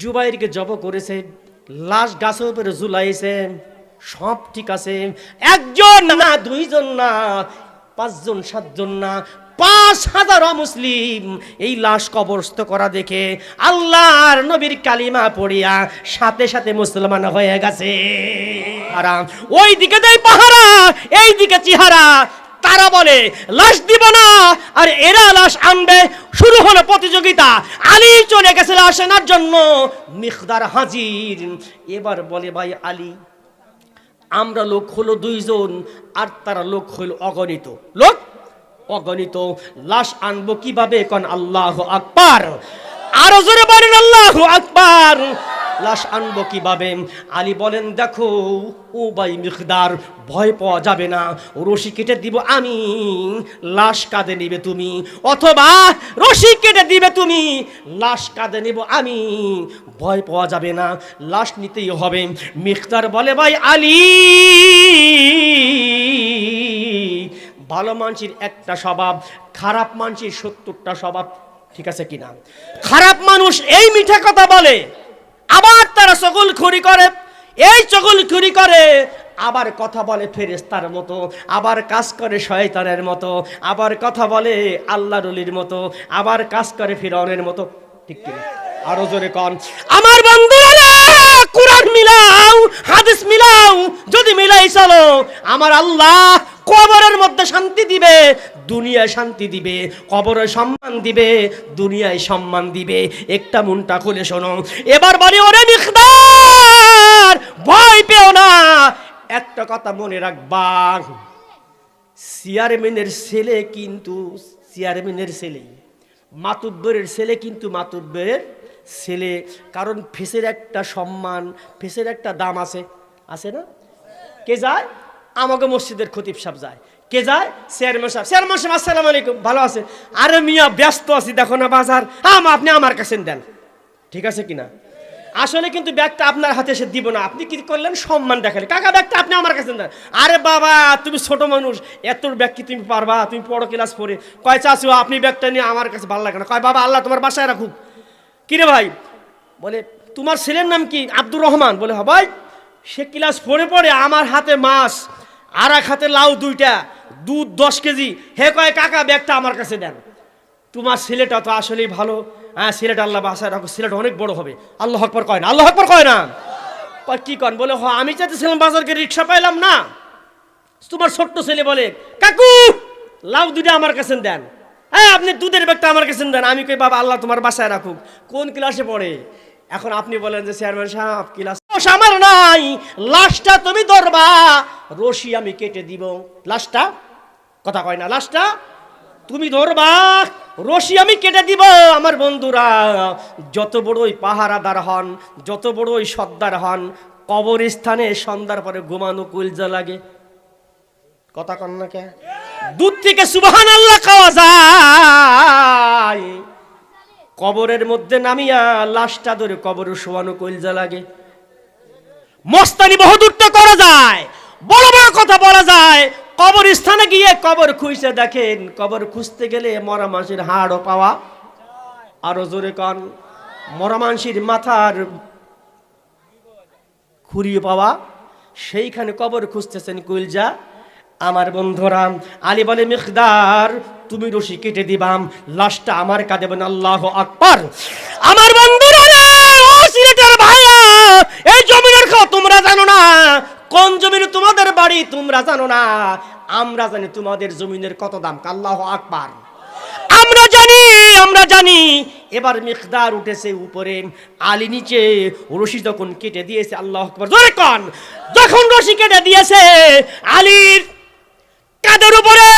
জুবাইরকে job করেছে, লাশ গাছের উপরে ঝুলাইছে, সব ঠিক আছে। একজন না, দুইজন না, পাঁচজন, সাতজন না, পাঁচ হাজার মুসলিম এই লাশ কবরস্থ করা দেখে আল্লাহর নবীর কালিমা পড়িয়া সাথে সাথে মুসলমান হয়ে গেছে। আরাম। ওই দিকে দেয় পাহারা এই দিকে চেহারা তারা বলে, লাশ দিব না। আর এরা লাশ আনবে। শুরু হলো প্রতিযোগিতা। আলী চলে গেছে লাশ আনার জন্য। মিখদার হাজির। এবার বলে, ভাই আলী, আমরা লোক হলো দুইজন, আর তারা লোক হলো অগণিত। লোক, অগণিত। লাশ আনব কীভাবে? কন আল্লাহ আকবার। আরও জোরে বলেন, আল্লাহ আকবার। লাশ আনব কীভাবে? আলী বলেন, দেখো ও ভাই মিকদার, ভয় পাওয়া যাবে না। রশি কেটে দিব আমি, লাশ কাঁধে নিবে তুমি। অথবা রশি কেটে দিবে তুমি, লাশ কাঁধে নিব আমি। ভয় পাওয়া যাবে না, লাশ নিতেই হবে। মিকদার বলে, ভাই আলী, ভালো মানুষের একটা স্বভাব, খারাপ মানুষের সত্তরটা স্বভাব ঠিক আছে কিনা? খারাপ মানুষ এই মিঠা কথা বলে। আবার তারা চগল খুরি করে। এই চগল খুরি করে, আবার কথা বলে ফেরেস্তার মতো, আবার কাজ করে শয়তানের মতো, আবার কথা বলে আল্লাহ রলির মতো, আবার কাজ করে ফিরনের মতো। ঠিক কিনা? আরও জোরে কন। আমার বন্ধুরা কোরআন মিলাও, হাদিস মিলাও, যদি মিলাই চলো, আমার আল্লাহ কবরের মধ্যে শান্তি দিবে, দুনিয়ায় শান্তি দিবে, কবরে সম্মান দিবে, দুনিয়ায় সম্মান দিবে। একটা মনটা খুলে শোনো। এবার বলি, ওরে মিখদার ভয় পেও না। একটা কথা মনে রাখবা। চেয়ারম্যানের ছেলে কিন্তু, চেয়ারম্যানের ছেলে, মাতুব্বরের ছেলে কিন্তু মাতুব্বরের ছেলে। কারণ ফেসের একটা সম্মান, ফেসের একটা দাম আছে। আছে না? কে যায়? আমাকে মসজিদের খতিব সাহেব যায়। কে যায়? চেয়ারম্যান সাহেব। চেয়ারম্যান সাহেব, আসসালামু আলাইকুম। ভালো আছে? আরে মিয়া, ব্যস্ত আছি, দেখো না বাজার। আম, আপনি আমার কাছে দেন। ঠিক আছে কিনা? আসলে কিন্তু ব্যাগটা আপনার হাতে এসে দিব না। আপনি কি করলেন? সম্মান দেখালে কাকা, ব্যাগটা আপনি আমার কাছে দেন। আরে বাবা, তুমি ছোট মানুষ। এত ব্যাগ কি তুমি পারবা? তুমি বড় ক্লাস পড়ে কয় চাচু, আপনি ব্যাগটা নিয়ে আমার কাছে ভালো লাগে না। কয়, বাবা, আল্লাহ তোমার বাসায় রাখুক। কিরে ভাই? বলে, তোমার ছেলের নাম কি? আব্দুর রহমান। বলে হ্যাঁ ভাই, সে ক্লাস পড়ে পড়ে, আমার হাতে মাছ। আর এক হাতে লাউ দুইটা, দুধ দশ কেজি। হে কয়, কাকা, ব্যাগটা আমার কাছে দেন। তোমার ছেলেটা তো আসলেই ভালো। হ্যাঁ ছেলেটা আল্লাহ বাসায় রাখো ছেলেটা অনেক বড় হবে। আল্লাহ আকবর কয় না, আল্লাহ আকবর কয় না। কি কন? বলে, হ, আমি চাইতেছিলাম বাজারকে রিক্সা পাইলাম না। তোমার ছোট্ট ছেলে বলে, কাকু, লাউ দুটা আমার কাছে দেন। হ্যাঁ আপনি দুধের ব্যাগটা আমার কাছে দেন। আমি কই, বাবা, আল্লাহ তোমার বাসায় রাখুক। কোন ক্লাসে পড়ে? এখন আপনি বলেন যে, চেয়ারম্যান সাহেব, ক্লাস দোষ আমার নাই। লাশটা তুমি ধরবা। রশি আমি কেটে দিব। লাশটা? কথা কয় না, লাশটা? তুমি ধরবা। রশি আমি কেটে দিব আমার বন্ধুরা। যত বড়ই পাহারাদার হন, যত বড়ই সর্দার হন, কবরস্থানে সন্ধ্যার পরে ঘুমানো কুলজা লাগে। কথা কন না কে? দুধ থেকে সুবহান আল্লাহ খাওয়া যায়। কবরের মধ্যে নামিয়া লাশটা ধরে কবরে শোয়ানো কইলজা লাগে। মস্তানি বহুদূরটা করা যায়। বড় বড় কথা বলা যায়, কবরস্থানে গিয়ে কবর খুঁজতে দেখেন, কবর খুঁজতে গেলে মরা মানুষের হাড়ও পাওয়া। আরও জোরে কন, মরা মানুষের মাথার খুঁড়িয়ে পাওয়া। সেইখানে কবর খুঁজতেছেন কুলজা। আমার বন্ধুরা, আলী বলে, মিকদার, তুমি রশি কেটে দিবাম, লাশটা আমার দেবেন আল্লাহ আকবর। আমার বন্ধুরা রে, ও সিলেটের ভাইয়া এই জমিনের খাও তোমরা জানো না কোন জমিনে তোমাদের বাড়ি, তোমরা জানো না, আমরা জানি তোমাদের জমিনের কত দাম। আল্লাহ আকবার। আমরা জানি আমরা জানি। এবার মিকদার উঠেছে উপরে, আলি নিচে, রশি যখন কেটে দিয়েছে, আল্লাহ আকবার। জোরে কন। যখন রশি কেটে দিয়েছে, আলীর কাদের উপরে?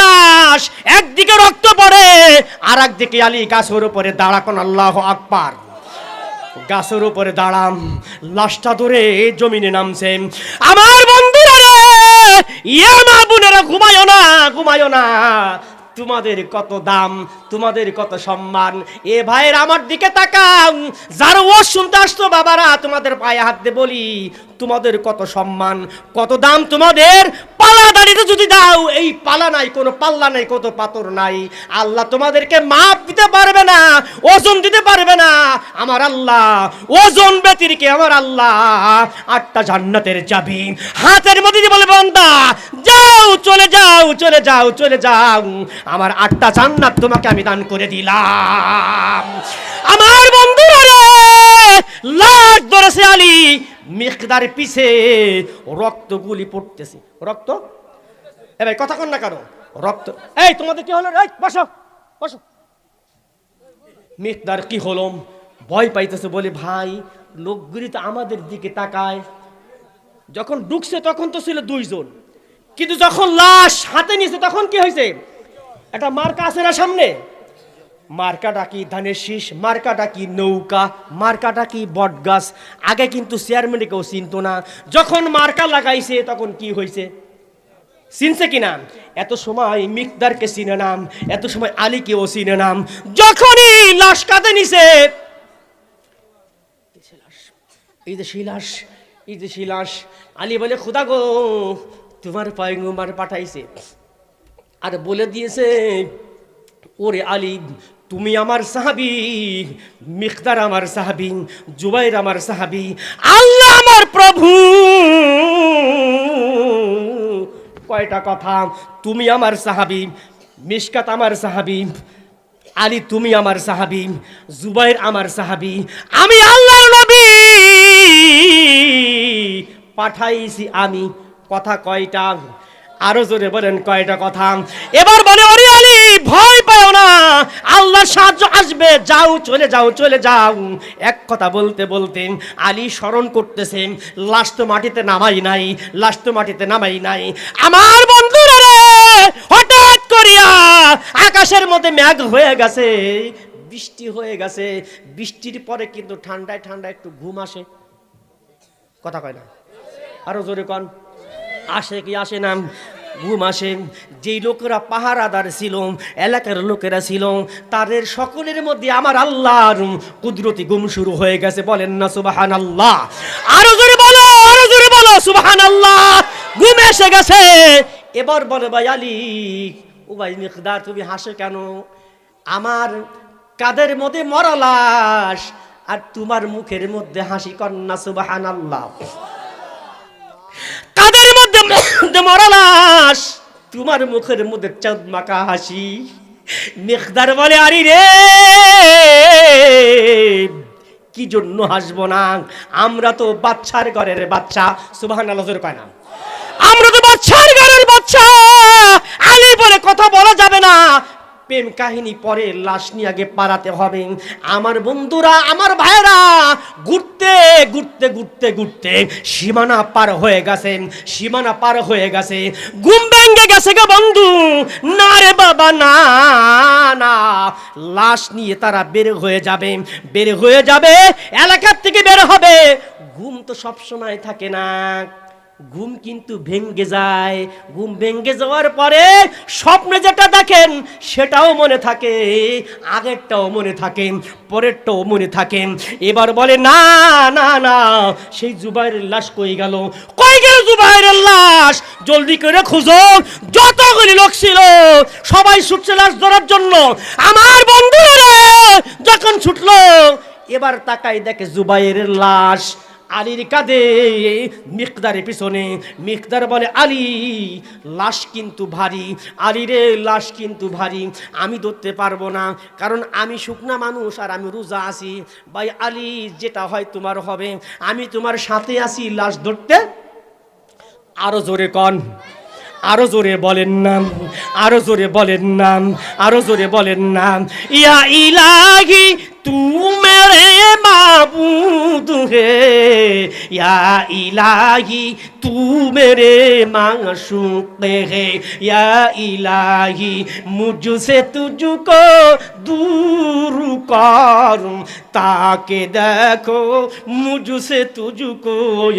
লাশ। একদিকে রক্ত পড়ে আর একদিকে আলী গাছের উপরে দাঁড়াকন আল্লাহ আকবার। গাছের উপরে দাঁড়াম, লাশটা ধরে জমিনে নামছে। আমার বন্ধুরা রে বোনেরা, ঘুমায়ো না ঘুমায়ো না। তোমাদের কত দাম, তোমাদের কত সম্মান। এ ভাইয়ের আমার দিকে তাকাও, যার ও শুনতে আসতো, বাবারা, তোমাদের পায়ে হাত দিয়ে বলি, তোমাদের কত সম্মান, কত দাম তোমাদের, পালা দাঁড়িয়ে যদি দাও, এই পালা নাই, কোনো পাল্লা নাই কত পাথর নাই। আল্লাহ তোমাদেরকে মাপ দিতে পারবে না, ওজন দিতে পারবে না। আমার আল্লাহ, ওজন ব্যতিরকে আমার আল্লাহ? আটটা জান্নাতের চাবি। হাতের মধ্যে দিয়ে বলে, বান্দা, যাও, চলে যাও চলে যাও চলে যাও। আমার আটটা জান্নাত তোমাকে আমি দান করে দিলাম। আমার বন্ধুরা লাশ ধরেছে আলী। মিকদার পিছে রক্তগুলি পড়তেছে। রক্ত? এ ভাই কথা কন না কারও রক্ত। এই তোমাদের কি হলো? এই বসো বসো। মিকদার কি হলো? ভয় পাইতেছে বলে ভাই লোকগুলি তো আমাদের দিকে তাকায়। যখন ঢুকছে তখন তো ছিল দুইজন। কিন্তু যখন লাশ হাতে নিয়েছে তখন কি হয়েছে? একটা মার্কা আছে না সামনে? মার্কাটা কি ধানের শীষ? মার্কাটা কি নৌকা? মার্কাটা কি বটগাছ? আগে কিন্তু চেয়ারম্যানে কেউ চিনতো না। যখন মার্কা লাগাইছে তখন কি হয়েছে? চিনছে কিনা এত সময় মিকদারকে চিনে নাম, এত সময় আলীকেও চিনে নাম। যখনই লাশ কাঁদে নিছে, এই যে শিলাস এই যে শিলাস আলী বলে, খুদা গো, তোমার পয়গম্বর পাঠাইছে। আর বলে দিয়েছে, ওরে আলী, তুমি আমার সাহাবি, মিকদার আমার সাহাবি, জুবাইর আমার সাহাবি। আল্লাহ আমার প্রভু! কয়টা কথা? তুমি আমার সাহাবি মিসকাত আমার সাহাবি, আলী তুমি আমার সাহাবি, জুবাইর আমার সাহাবি, আমি আল্লাহর নবী। পাঠাইছি আমি। কথা কয়টা? আরও জোরে বলেন কয়টা কথা? এবার বলে, ওরে আলী, ভয় না। আল্লাহর সাহায্য আসবে। যাও, চলে যাও চলে যাও। এক কথা বলতে বলতে আলী স্মরণ করতেছেন লাশ তো মাটিতে নামাই নাই লাশ তো মাটিতে নামাই নাই। আমার বন্ধুরা রে, হঠাৎ করিয়া আকাশের মধ্যে মেঘ হয়ে গেছে, বৃষ্টি হয়ে গেছে। বৃষ্টির পরে কিন্তু ঠান্ডায় ঠান্ডায় একটু ঘুম আসে। কথা কয় না? আরও জোরে কন। আসে কি আসে না? ঘুম আসে, যেই লোকেরা পাহারাদার ছিল, এলাকার লোকেরা ছিল, তাদের সকলের মধ্যে আমার আল্লাহর কুদরতি গুম শুরু হয়ে গেছে। বলেন না সুবাহান আল্লাহ আরও জোরে বলো, আরও জোরে বলো সুবাহান আল্লাহ ঘুম এসে গেছে। এবার বলে, ভাই আলী, ও ভাই মিকদার, তুমি হাসে কেন? আমার কাদের মধ্যে মরা লাশ আর তোমার মুখের মধ্যে হাসি কন্যা সুবাহান আল্লাহ মরা তোমার মুখের মধ্যে চাঁদ মাকা হাসি, মেঘদার বলে, আরি রে, কি জন্য হাসব না? আমরা তো বাচ্চার ঘরের বাচ্চা। সুবাহান আলোচর কয় না। আমরা তো বাচ্চার ঘরের বাচ্চা। আলী বলে কথা বলা যাবে না। প্রেম কাহিনী পরে লাশ নিয়ে আগে পারাতে হবে। আমার বন্ধুরা, আমার ভাইরা ঘুরতে ঘুরতে ঘুরতে ঘুরতে সীমানা পার হয়ে গেছে, সীমানা পার হয়ে গেছে। ঘুম ভেঙে গেছে গো বন্ধু। না রে বাবা, না না। লাশ নিয়ে তারা বের হয়ে যাবে, বের হয়ে যাবে এলাকার থেকে বের হবে। ঘুম তো সবসময় থাকে না। ঘুম কিন্তু ভেঙ্গে যায়। ঘুম ভেঙ্গে যাওয়ার পরে স্বপ্নে যেটা দেখেন, সেটাও মনে থাকে। আগেরটাও মনে থাকে, পরেরটাও মনে থাকে। এবার বলে, না না না, সেই জুবাইরের লাশ কই গেল? কই গেল জুবাইরের লাশ? জলদি করে খুঁজো যতগুলি লোক ছিল, সবাই ছুটছে লাশ ধরার জন্য। আমার বন্ধুরা যখন ছুটলো, এবার তাকাই দেখে জুবাইরের লাশ। আলীর কাঁধে মিকদারের পিছনে। মিকদার বলে, আলী, লাশ কিন্তু ভারী। আলীরে লাশ কিন্তু ভারী। আমি ধরতে পারব না, কারণ আমি শুকনা মানুষ আর আমি রোজা আছি। ভাই আলী, যেটা হয় তোমার হবে। আমি তোমার সাথে আছি, লাশ ধরতে। আরও জোরে কন। আরও জোরে বলেন নাম আরও জোরে বলেন নাম আরও জোরে বলেন নাম ইয়া ইলাহি তু মাবুদ ইয়া ইলাহি, তু মেরে মাশুক হে ইয়া ইলাহি মুজুসে তুঝকো, দূর করু। তাকে দেখো মুজুসে তুঝকো,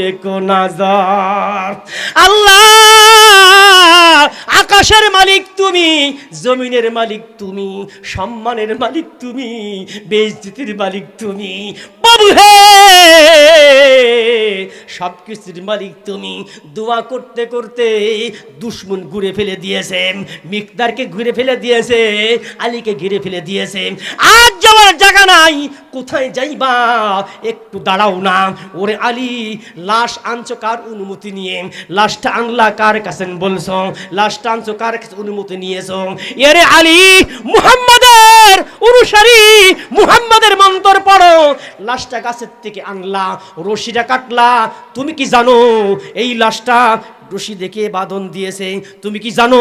এক নজর। আল্লাহ আকাশের মালিক তুমি, জমিনের মালিক তুমি, সম্মানের মালিক তুমি বেজতির মালিক তুমি, বাবু হে! সব কিছুর মালিক তুমি। দোয়া করতে করতে দুশ্মন ঘুরে ফেলে দিয়েছে, মিকদারকে ঘুরে ফেলে দিয়েছে, আলীকে ঘিরে ফেলে দিয়েছে। আজ যাওয়ার জায়গা নাই। কোথায় যাইবা? একটু দাঁড়াও না। ওরে আলী, লাশ আনছো কার অনুমতি নিয়ে? লাশটা আনলা কার কাছে বলছো? লাশটা আনছো কার কাছে অনুমতি নিয়েছো? এরে আলী, মুহাম্মাদের অনুসারী, মুহাম্মাদের মন্তর পড়ো। লাশটা গাছের থেকে আনলা, রশিটা কাটলা। তুমি কি জানো, এই লাশটা রশি দেখে বাঁধন দিয়েছে তুমি কি জানো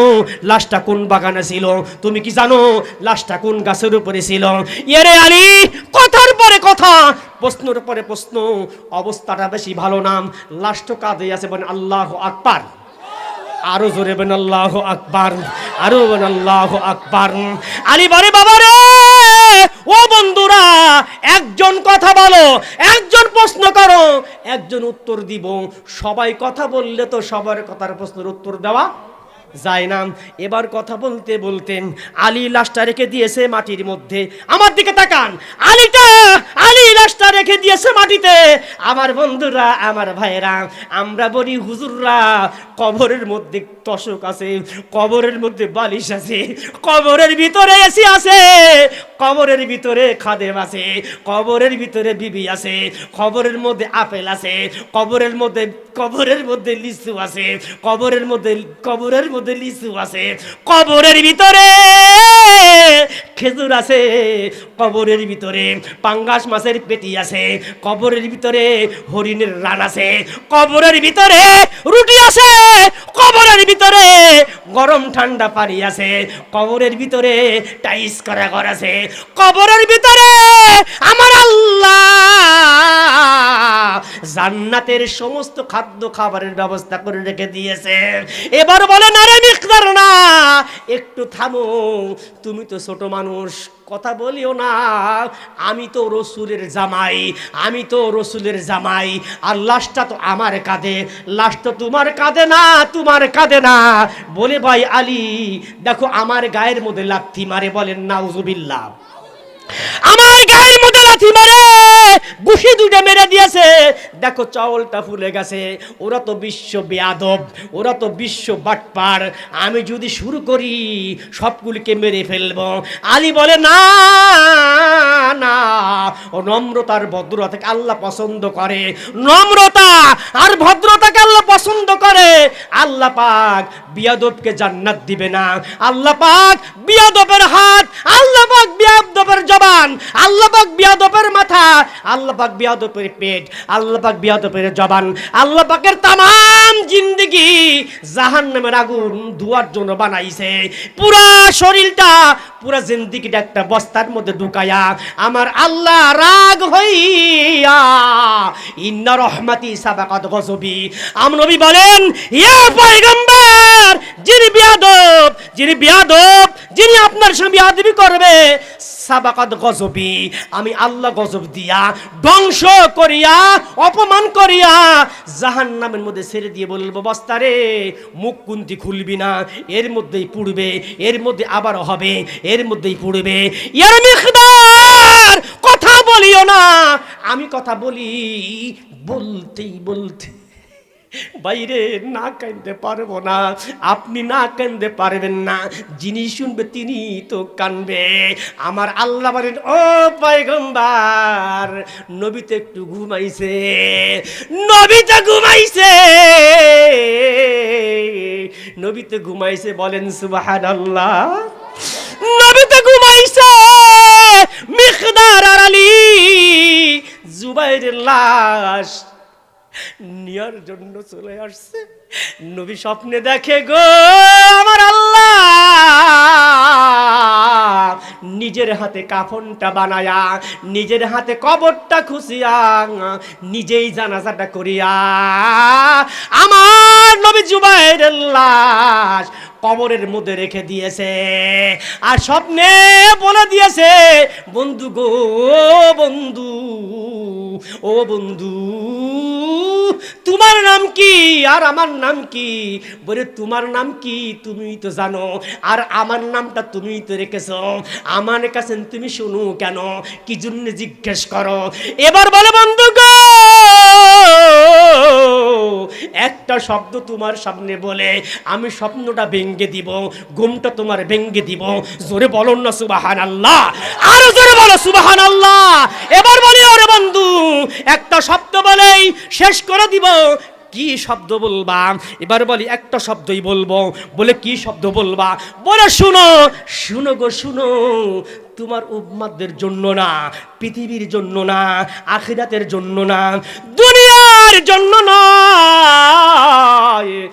লাশটা কোন বাগানে ছিল তুমি কি জানো লাশটা কোন গাছের উপরে ছিল এরে আলী কথার পরে কথা প্রশ্নের পরে প্রশ্ন অবস্থাটা বেশি ভালো নাম লাশটা কাঁদে আছে বলে আল্লাহ আকবার আরও জোরে বেন আল্লাহ আকবার আরও বেন আল্লাহ আকবার আলী বারে বাবা রে ও বন্ধুরা, একজন কথা বলো, একজন প্রশ্ন করো, একজন উত্তর দিব। সবাই কথা বললে তো সবার কথার প্রশ্নের উত্তর দেওয়া যায় না এবার কথা বলতে বলতেন আলী লাশটা রেখে দিয়েছে মাটির মধ্যে। আমার দিকে তাকান। আলীটা, আলী লাশটা রেখে দিয়েছে মাটিতে। আমার বন্ধুরা, আমার ভাইয়েরা, আমরা বলি হুজুররা, কবরের মধ্যে তশক আছে, কবরের মধ্যে বালিশ আছে, কবরের ভিতরে এসি আছে, কবরের ভিতরে খাদেম আছে, কবরের ভিতরে বিবি আছে, কবরের মধ্যে আপেল আছে, কবরের মধ্যে কবরের মধ্যে লিচু আছে, কবরের মধ্যে কবরের মধ্যে লিচু আছে, কবরের ভিতরে খেজুর আছে, কবরের ভিতরে পাঙ্গাস মাছের পেটি আছে, কবরের ভিতরে হরিণের রান আছে, কবরের ভিতরে রুটি আছে কবরের ভিতরে গরম ঠান্ডা পানি আছে, কবরের ভিতরে টাইস করা ঘর আছে। কবরের ভিতরে আমার আল্লাহ জান্নাতের সমস্ত খাদ্য খাবারের ব্যবস্থা করে রেখে দিয়েছে। এবার বলে না রে মিকদার না, একটু থামো, তুমি তো ছোট মানুষ কথা বলিও না। আমি তো রসুলের জামাই, আমি তো রসুলের জামাই। আর লাশটা তো আমার কাঁধে লাশটা তোমার কাঁধে না, তোমার কাঁধে না। বলে ভাই আলী, দেখো আমার গায়ের মধ্যে লাথি মারে বলেন, নাউজুবিল্লাহ। আমার গায়ের মধ্যে লাথি মারে, গুশি দুটো মেরে দিয়েছে। দেখো চাউলটা ফুলে গেছে, ওরা তো বিশ্ব বেয়াদব, ওরা তো বিশ্ব বাটপার। আমি যদি শুরু করি, সবগুলিকে মেরে ফেলব। আলী বলে, না না। ও নম্রতার ভদ্রতাকে আল্লাহ পছন্দ করে। নম্রতা আর ভদ্রতাকে আল্লাহ পছন্দ করে। আল্লাহ পাক বিয়াদবকে জান্নাত দিবে না। আল্লাহ পাক বিয়াদবের হাত আল্লাহ পাক বিয়াদবের জবান আল্লাহ পাক বিয়াদবের মাথা আল্লাহ পাক বিয়াদবের পেট আল্লাহ পাক বিয়াদবের জবান আল্লাহ পাকের তামাম জিন্দগি জাহান্নামের আগুন ধোয়ার জন্য বানাইছে। পুরা শরীরটা, পুরা জিন্দিগিটা একটা বস্তার মধ্যে ঢুকায়া আমার আল্লাহ রাগ হইয়া, ইন্না রহমাতি সাবাকাত গজবি। আম নবী বলেন, ইয়া পয়গম্বর! যিনি বিয়াদব যিনি বিয়াদব, যিনি আপনার সঙ্গে বিয়াদবি করবে, সাবাকাত গজবি। আমি আল্লাহ গজব দিয়া, ধ্বংস করিয়া, অপমান করিয়া জাহান নামের মধ্যে ছেড়ে দিয়ে বলব বস্তারে মুখ কুন্তি খুলবি না, এর মধ্যেই পুড়বে, এর মধ্যে আবার হবে, এর মধ্যেই পুড়বে। কথা বলিও না। আমি কথা বলি, বলতেই বলতে বাইরে না কানতে পারব না, আপনি না কানতে পারবেন না। যিনি শুনবে তিনি তো কানবে। আমার আল্লাহ বলেন, ও পাইগম্বার নবীতে একটু ঘুমাইছে, নবীতে ঘুমাইছে। নবীতে ঘুমাইছে বলেন সুবাহান আল্লাহ নবীতে ঘুমাইছে মিখদার আর আলী জুবাইরের লাশ নিয়ার জন্য চলে আসছে। নবী স্বপ্নে দেখে গো, আমার আল্লাহ। নিজের হাতে কাফনটা বানায়া, নিজের হাতে কবরটা খুশিয়া নিজেই জানাজাটা করিয়া, আমার নবী জুবাইর লাশ কবরের মধ্যে রেখে দিয়েছে। আর স্বপ্নে বলে দিয়েছে, বন্ধু গো, বন্ধু, ও বন্ধু তোমার নাম কি? আর আমার নাম কি? বলে, তোমার নাম কি? তুমি তো জানো। আর আমার নামটা তুমি তো রেখেছ। আমার কাছে তুমি শুনো কেন? কি জন্য জিজ্ঞেস করো? এবার বলে বন্ধু একটা শব্দ তোমার সামনে বলে, আমি স্বপ্নটা ভেঙ্গে দিব, ঘুমটা তোমার ভেঙ্গে দিব। জোরে বলো না সুবাহান আল্লাহ আরও জোরে বলো সুবাহান আল্লাহ এবার বলি ওরে বন্ধু একটা শব্দ বলেই শেষ করে দিব। কি শব্দ বলবা? এবার বলি, একটা শব্দই বলব। বলে কি শব্দ বলবা? বলে শুনো শুনো গো, শুনো। তোমার উম্মাদের জন্য না, পৃথিবীর জন্য না, আখিরাতের জন্য না, দুনিয়ার জন্য নয়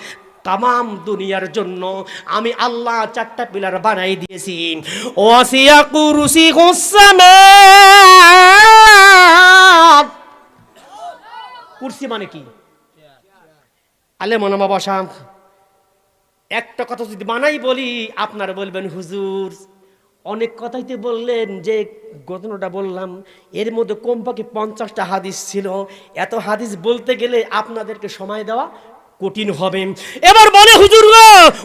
তাম দুনিয়ার জন্য। আমি আল্লাহ চারটা পিলার বানাই দিয়েছি। ওয়াসিয়া কুরসি হুসামাত কুরসি মানে কি? আলে মনামা বসা একটা কথা যদি বানাই বলি, আপনারা বলবেন, হুজুর, অনেক কথাই তো বললেন যে ঘটনাটা বললাম। এর মধ্যে কমপক্ষে পঞ্চাশটা হাদিস ছিল। এত হাদিস বলতে গেলে আপনাদেরকে সময় দেওয়া কঠিন হবে। এবার বলে, হুজুর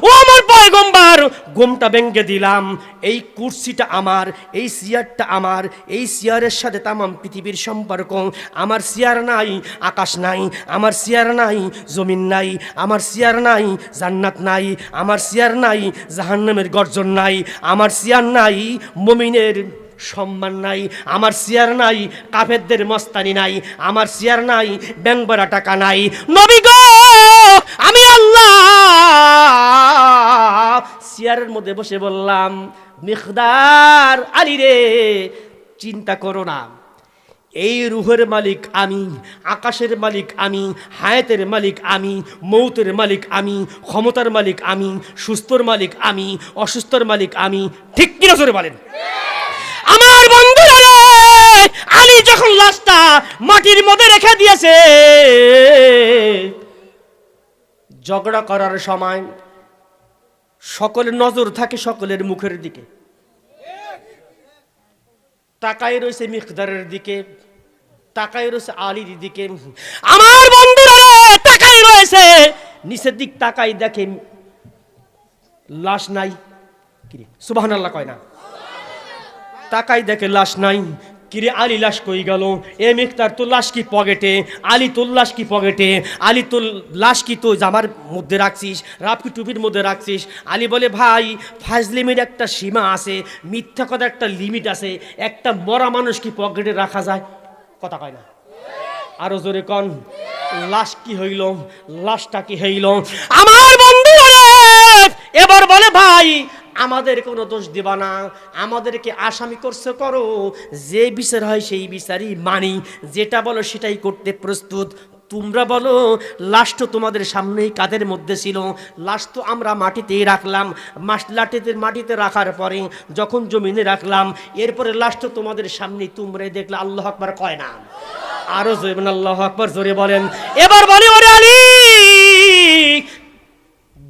ও আমার পয়গম্বার গোমটা ভেঙ্গে দিলাম। এই কুর্সিটা আমার, এই চেয়ারটা আমার, এই চেয়ারের সাথে তামাম পৃথিবীর সম্পর্ক। আমার চেয়ার নাই, আকাশ নাই, আমার চেয়ার নাই, জমিন নাই, আমার চেয়ার নাই, জান্নাত নাই, আমার চেয়ার নাই, জাহান্নামের গর্জন নাই, আমার চেয়ার নাই, মমিনের সম্মান নাই, আমার চেয়ার নাই, কাফেরদের মস্তানি নাই, আমার চেয়ার নাই ব্যাংবরা টাকা নাই। নবী গো আমি আল্লাহ। চেয়ারের মধ্যে বসে বললাম, মিখদার আলী রে, চিন্তা করো না। এই রুহের মালিক আমি, আকাশের মালিক আমি, হায়াতের মালিক আমি, মৌতের মালিক আমি, ক্ষমতার মালিক আমি, সুস্থর মালিক আমি, অসুস্থর মালিক আমি, ঠিক কিনা জোরে বলেন? আমার বন্ধুরা আলী যখন লাশটা মাটির মধ্যে রেখে দিয়েছে ঝগড়া করার সময় সকলের নজর থাকে সকলের মুখের দিকে। তাকাই রয়েছে মিকদারের দিকে তাকাই রয়েছে আলীর দিকে। আমার বন্ধুরা তাকাই রয়েছে। নিচের দিক তাকাই দেখে লাশ নাই। কিরে সুবাহান আল্লাহ কয় না? তাকাই দেখে লাশ নাই। কিরে আলী লাশ কই গেল? এ মিকতার তোর লাশ কি পকেটে? আলী, তোর লাশ কি পকেটে? আলী, তোর লাশ কি তো জামার মধ্যে রাখছিস? রাফকি টুপির মধ্যে রাখছিস? আলী বলে, ভাই, ফাজলিমের একটা সীমা আছে, মিথ্যা কথা একটা লিমিট আছে, একটা মরা মানুষ কি পকেটে রাখা যায়? কথা কয় না। আরও জোরে কন, লাশ কি হইল? লাশটা কি হইল? আমার বন্ধু এবার বলে, ভাই আমাদের কোনো দোষ দিবা না, আমাদেরকে আসামি করছে করো। যে বিচার হয় সেই বিচারই মানি, যেটা বলো সেটাই করতে প্রস্তুত। তোমরা বলো, লাশ তো তোমাদের সামনেই কাদের মধ্যে ছিল? লাশ তো আমরা মাটিতেই রাখলাম। মাস লাটিতে মাটিতে রাখার পরে যখন জমিনে রাখলাম, এরপরে লাশ তো তোমাদের সামনে তোমরাই দেখলে, আল্লাহ আকবার কয় না? আরও জোরে আল্লাহ আকবার জোরে বলেন। এবার বলে, ওরে আলী!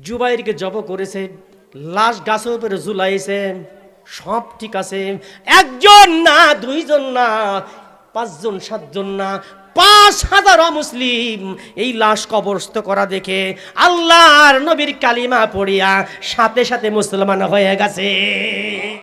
জুবাইরকে জব করেছে। লাশ গাছের উপরে ঝুলাইছে সব ঠিক আছে। একজন না, দুইজন না, পাঁচজন, সাতজন না, পাঁচ হাজার মুসলিম এই লাশ কবরস্থ করা দেখে আল্লাহর নবীর কালিমা পড়িয়া সাথে সাথে মুসলমান হয়ে গেছে।